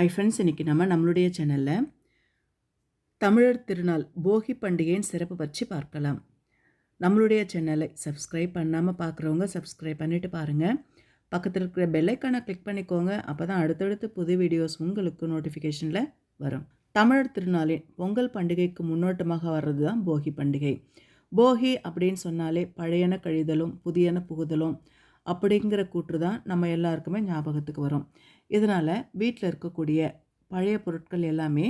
ஐ friends இன்றைக்கி நம்ம நம்மளுடைய சேனலில் தமிழர் திருநாள் போகி பண்டிகையின் சிறப்பு பற்றி பார்க்கலாம். நம்மளுடைய சேனலை சப்ஸ்கிரைப் பண்ணாமல் பார்க்குறவங்க சப்ஸ்கிரைப் பண்ணிவிட்டு பாருங்கள் பக்கத்தில் இருக்கிற பெல்லைக்கானை கிளிக் பண்ணிக்கோங்க. அப்போ தான் அடுத்தடுத்து புது வீடியோஸ் உங்களுக்கு நோட்டிஃபிகேஷனில் வரும். தமிழர் திருநாளின் பொங்கல் பண்டிகைக்கு முன்னோட்டமாக வர்றது தான் போகி பண்டிகை. போகி அப்படின்னு சொன்னாலே பழையன கழிதலும் புதியன புகுதலும் அப்படிங்கிற கூற்று தான் நம்ம எல்லாருக்குமே ஞாபகத்துக்கு வரும். இதனால் வீட்டில் இருக்கக்கூடிய பழைய பொருட்கள் எல்லாமே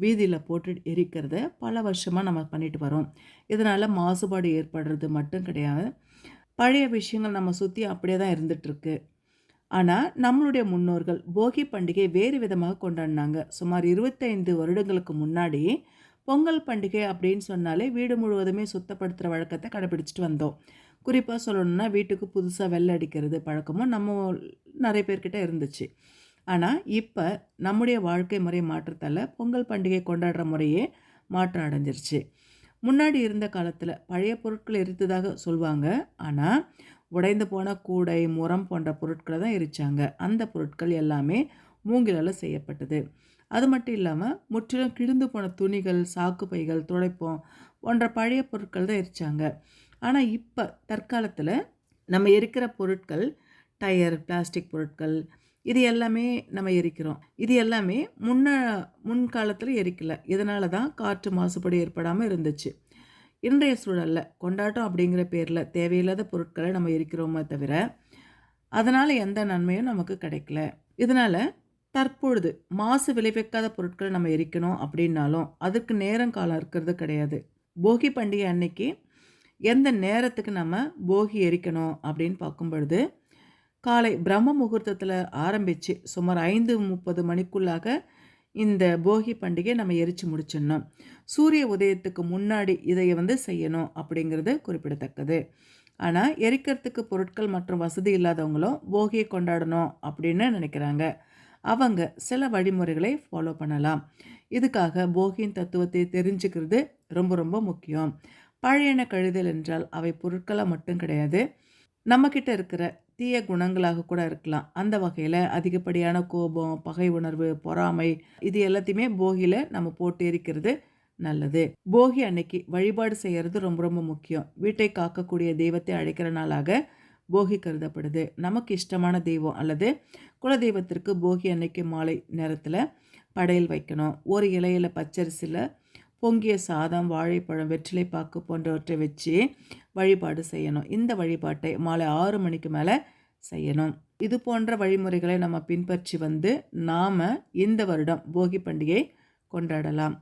வீதியில் போட்டு எரிக்கிறத பல வருஷமாக நம்ம பண்ணிட்டு வரோம். இதனால் மாசுபாடு ஏற்படுறது மட்டும் கிடையாது. பழைய விஷயங்கள் நம்ம சுற்றி அப்படியே தான் இருந்துகிட்ருக்கு ஆனால் நம்மளுடைய முன்னோர்கள் போகி பண்டிகை வேறு விதமாக கொண்டாடினாங்க. சுமார் இருபத்தைந்து வருடங்களுக்கு முன்னாடி பொங்கல் பண்டிகை அப்படின்னு சொன்னாலே வீடு முழுவதுமே சுத்தப்படுத்துகிற வழக்கத்தை கடைபிடிச்சிட்டு வந்தோம். குறிப்பாக சொல்லணும்னா வீட்டுக்கு புதுசாக வெள்ளை அடிக்கிறது பழக்கமும் நம்ம நிறைய பேர்கிட்ட இருந்துச்சு. ஆனால் இப்போ நம்முடைய வாழ்க்கை முறை மாற்றத்தால் பொங்கல் பண்டிகை கொண்டாடுற முறையே மாற்றம் அடைஞ்சிருச்சு. முன்னாடி இருந்த காலத்தில் பழைய பொருட்கள் எரித்ததாக சொல்லுவாங்க ஆனால் உடைந்து போன கூடை முரம் போன்ற பொருட்களை தான் எரித்தாங்க அந்த பொருட்கள் எல்லாமே மூங்கிலால் செய்யப்பட்டது. அது மட்டும் இல்லாமல் முற்றிலும் கிழிந்து போன துணிகள் சாக்கு பைகள் துடைப்போம் போன்ற பழைய பொருட்கள் தான் எரித்தாங்க ஆனால் இப்போ தற்காலத்தில் நம்ம எரிக்கிற பொருட்கள் டயர் பிளாஸ்டிக் பொருட்கள் இது எல்லாமே நம்ம எரிக்கிறோம். இது எல்லாமே முன்ன முன்காலத்தில் எரிக்கல. இதனால தான் காற்று மாசுபாடு ஏற்படாமல் இருந்துச்சு. இன்றைய சூழலில் கொண்டாட்டம் அப்படிங்கிற பேரில் தேவையில்லாத பொருட்களை நம்ம எரிக்கிறோமே தவிர அதனால் எந்த நன்மையும் நமக்கு கிடைக்கல. இதனால் தற்பொழுது மாசு விளைவிக்காத பொருட்களை நம்ம எரிக்கணும் அப்படின்னாலும் அதுக்கு நேரம் காலம் இருக்கிறது கிடையாது. போகி பண்டிகை அன்னைக்கு எந்த நேரத்துக்கு நம்ம போகி எரிக்கணும் அப்படின்னு பார்க்கும் பொழுது காலை பிரம்ம முகூர்த்தத்தில் ஆரம்பித்து சுமார் ஐந்து முப்பது மணிக்குள்ளாக இந்த போகி பண்டிகை நம்ம எரித்து முடிச்சிடணும். சூரிய உதயத்துக்கு முன்னாடி இதை வந்து செய்யணும் அப்படிங்கிறது குறிப்பிடத்தக்கது. ஆனால் எரிக்கிறதுக்கு பொருட்கள் மற்றும் வசதி இல்லாதவங்களும் போகியை கொண்டாடணும் அப்படின்னு நினைக்கிறாங்க. அவங்க சில வழிமுறைகளை ஃபாலோ பண்ணலாம். இதுக்காக போகியின் தத்துவத்தை தெரிஞ்சுக்கிறது ரொம்ப ரொம்ப முக்கியம். பழையன கழுதல் என்றால் அவை பொருட்களாக மட்டும் கிடையாது. நம்மக்கிட்ட இருக்கிற தீய குணங்களாக கூட இருக்கலாம். அந்த வகையில் அதிகப்படியான கோபம் பகை உணர்வு பொறாமை இது எல்லாத்தையுமே போகியில் நம்ம போட்டு எரிக்கிறது நல்லது. போகி அன்னைக்கு வழிபாடு செய்கிறது ரொம்ப ரொம்ப முக்கியம். வீட்டை காக்கக்கூடிய தெய்வத்தை அழைக்கிற நாளாக போகி கருதப்படுது. நமக்கு இஷ்டமான தெய்வம் அல்லது குலதெய்வத்திற்கு போகி அன்னைக்கு மாலை நேரத்தில் படையல் வைக்கணும். ஒரு இலையில் பச்சரிசியில் பொங்கிய சாதம் வாழைப்பழம் வெற்றிலைப்பாக்கு போன்றவற்றை வச்சு வழிபாடு செய்யணும். இந்த வழிபாட்டை மாலை ஆறு மணிக்கு மேலே செய்யணும். இது போன்ற வழிமுறைகளை நம்ம பின்பற்றி வந்து நாம் இந்த வருடம் போகி பண்டிகை கொண்டாடலாம்.